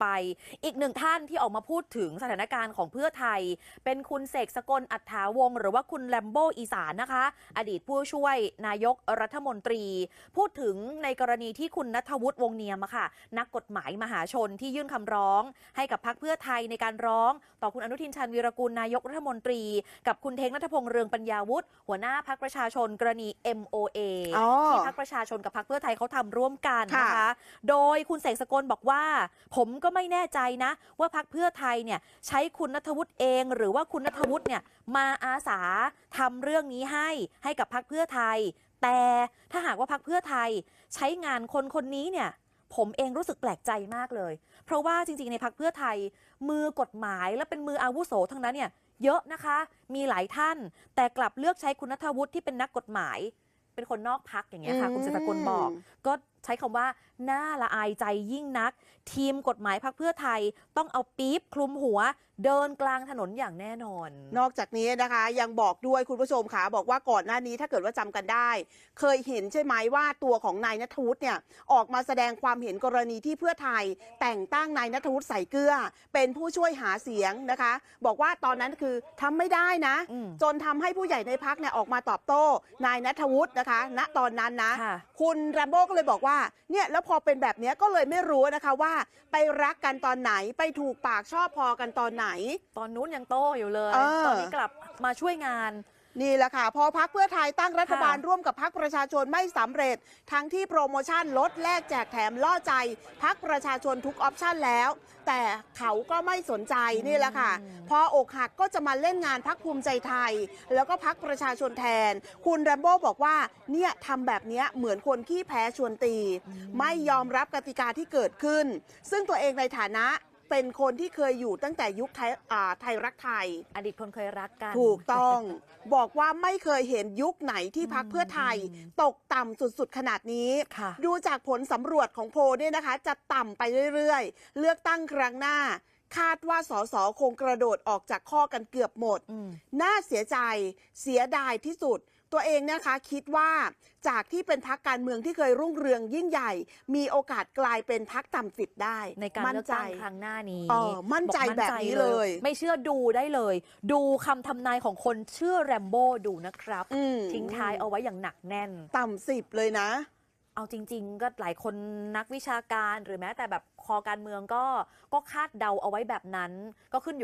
ไป อีกหนึ่งท่านที่ออกมาพูดถึงสถานการณ์ของเพื่อไทย เป็นคุณเสกสกลอัฏฐาวงศ์หรือว่าคุณแลมโบอีสานนะคะ อดีตผู้ช่วยนายกรัฐมนตรี พูดถึงในกรณีที่คุณนัทวุฒิวงศ์เนียมอะค่ะ นักกฎหมายมหาชนที่ยื่นคำร้อง ให้กับพรรคเพื่อไทยในการร้อง ต่อคุณอนุทินชาญวีรกุลนายกรัฐมนตรี กับคุณเทงนัทพงษ์เรืองปัญญาวุฒิหัวหน้าพรรคประชาชนกรณี MOA อ๋อที่พรรคประชาชนกับพรรคเพื่อไทยเขาทำร่วมกันนะค่ะคะโดยคุณเสกสกลบอกว่า ผมก็ไม่แน่ใจนะ ว่าพรรคเพื่อไทยเนี่ยใช้คุณนัทวุฒิเอง หรือว่าคุณนัทวุฒิเนี่ยมาอาสาทำเรื่องนี้ให้ให้กับพรรคเพื่อไทย แต่ถ้าหากว่าพรรคเพื่อไทยใช้งานคนคนนี้เนี่ยผมเองรู้สึกแปลกใจมากเลย เพราะว่าจริงๆ ในพักเพื่อไทย มือกฎหมายและเป็นมืออาวุโสทั้งนั้นเนี่ยเยอะนะคะ มีหลายท่าน แต่กลับเลือกใช้คุณนัทวุฒิที่เป็นนักกฎหมาย เป็นคนนอกพักอย่างเงี้ยค่ะ คุณเศรษฐกุลบอก ก็ใช้คำว่าน่าละอายใจยิ่งนัก ทีมกฎหมายพักเพื่อไทยต้องเอาปี๊บคลุมหัว เดินกลางถนนอย่างแน่นอน นอกจากนี้นะคะ ยังบอกด้วยคุณผู้ชมค่ะบอกว่าก่อนหน้านี้ถ้าเกิดว่าจำกันได้ เคยเห็นใช่ไหมว่าตัวของนายนัทวุฒิเนี่ยออกมาแสดงความเห็นกรณีที่เพื่อไทย แต่งตั้งนายนัทวุฒิใส่เกลือ เป็นผู้ช่วยหาเสียงนะคะ บอกว่าตอนนั้นคือทำไม่ได้นะอืมจนทำให้ผู้ใหญ่ในพักเนี่ยออกมาตอบโต้ นายนัทวุฒินะคะ ณตอนนั้นนะค่ะคุณแรมโบ้ก็เลยบอกว่าเนี่ยแล้วพอเป็นแบบเนี้ยก็เลยไม่รู้นะคะว่า ไปรักกันตอนไหนไปถูกปากชอบพอกันตอนไหน ตอนนู้นยังโต้อยู่เลยเออตอนนี้กลับมาช่วยงาน นี่แหละค่ะ พอพักเพื่อไทยตั้งรัฐบาลค่ะร่วมกับพักประชาชนไม่สำเร็จ ทั้งที่โปรโมชั่นลดแลกแจกแถมล่อใจ พักประชาชนทุกออปชั่นแล้ว แต่เขาก็ไม่สนใจนี่แหละค่ะ พออกหักก็จะมาเล่นงานพักภูมิใจไทย แล้วก็พักประชาชนแทน คุณแรมโบ้บอกว่าเนี่ยทำแบบเนี้ยเหมือนคนขี้แพ้ชวนตี ไม่ยอมรับกติกาที่เกิดขึ้น ซึ่งตัวเองในฐานะ เป็นคนที่เคยอยู่ตั้งแต่ยุคไทยอ่าไทยรักไทย อดีตคนเคยรักกัน ถูกต้อง บอกว่าไม่เคยเห็นยุคไหนที่พักเพื่อไทย ตกต่ำสุดๆขนาดนี้ ค่ะ ดูจากผลสำรวจของโพลเนี่ยนะคะ จะต่ำไปเรื่อยๆ เลือกตั้งครั้งหน้า คาดว่าสสคงกระโดดออกจากข้อกันเกือบหมด อืม น่าเสียใจเสียดายที่สุด ตัวเองนะคะคิดว่าจากที่เป็นพักการเมืองที่เคยรุ่งเรืองยิ่งใหญ่ มีโอกาสกลายเป็นพักต่ำสิทธิ์ได้ในการมั่เลืนอกใจตั้งครั้งหน้านี้เออมั่นใจบอกแบบนี้เลย ไม่เชื่อดูได้เลย ดูคำทำนายของคนเชื่อแรมโบ้ดูนะครับอืมทิ้งท้ายเอาไว้อย่างหนักแน่น ต่ำสิบเลยนะ เอาจริง ๆ ก็หลายคนนักวิชาการหรือแม้แต่แบบคอการเมืองก็ก็คาดเดาเอาไว้แบบนั้น ก็ขึ้นอยู่กับ